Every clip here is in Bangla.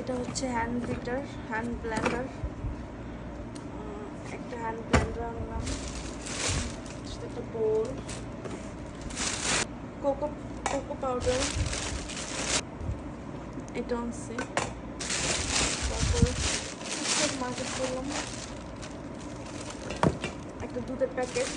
এটা হচ্ছে হ্যান্ড বিটার হ্যান্ড ব্ল্যান্ডার একটা হ্যান্ড ব্ল্যান্ডার আনলাম। একটা বোল কোকো কোকো পাউডার এটা আনছি। তারপর মার্কেট করলাম। একটা দুধের প্যাকেট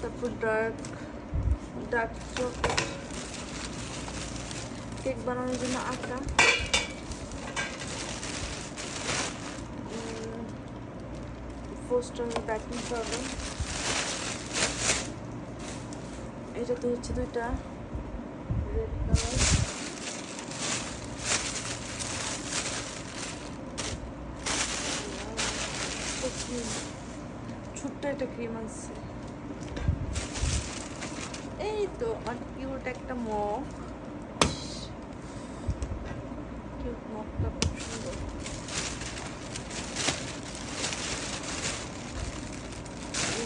তারপর ডার্ক ডার্ক চকলেট কেক বানানোর জন্য আটা। ফোস্টার বেকিং পাউডার এটাতে হচ্ছে দুইটা রেড কালার ছোট্ট একটা ক্রিম আছে এই তো আমার কিউট একটা মগ কিউট মগটা খুব সুন্দর এই যে এগুলো